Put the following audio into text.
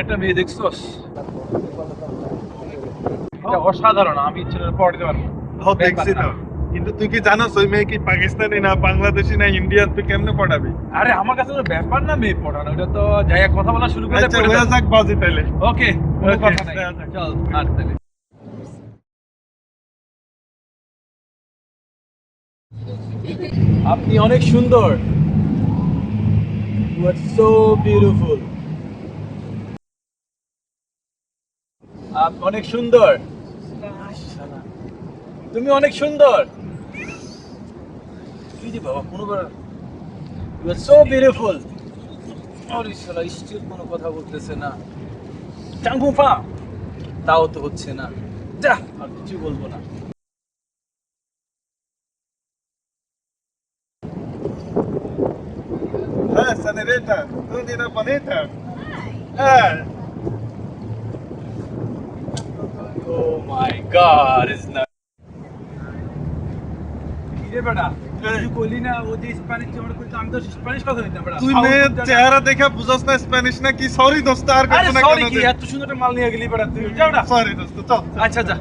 একটা মেয়ে দেখছস? এটা অসাধারণ আমি ইচ্ছে পারব। দেখছি তো। কিন্তু তুই কি জানোস ওই মেয়ে কি পাকিস্তানি না বাংলাদেশি না ইন্ডিয়ান তুই কেমনে পড়াবি? আরে আমার কাছে তো ব্যাপার না মেয়ে পড়ানো ওটা তো যাই কথা বলা শুরু করে আচ্ছা হয়ে যাক বাজি তাইলে ওকে কোনো কথা নাই। চল আর তাহলে আপনি অনেক সুন্দর। ইউ আর সো বিউটিফুল অনেক সুন্দর। তুমি অনেক সুন্দর। কি যে বাবা কোনোবার ইউ আর সো বিউটিফুল আরে শালা স্টিল কোনো কথা বলতেছে না। চাংফুফা তাও তো হচ্ছে না। যা আর কিছু বলব না। হ্যাঁ senorita tú eres bonita হ্যাঁ। Oh my god, it's not. তুই মেয়ের চেহারা দেখে বুঝছ না স্প্যানিশ না কি সরি দোস্ত আর আরে কিছু না সরি কেন কি এত সুন্দর মাল নিয়ে গেলি বেটা তুই যাও না সরি দোস্ত চল। আচ্ছা যা।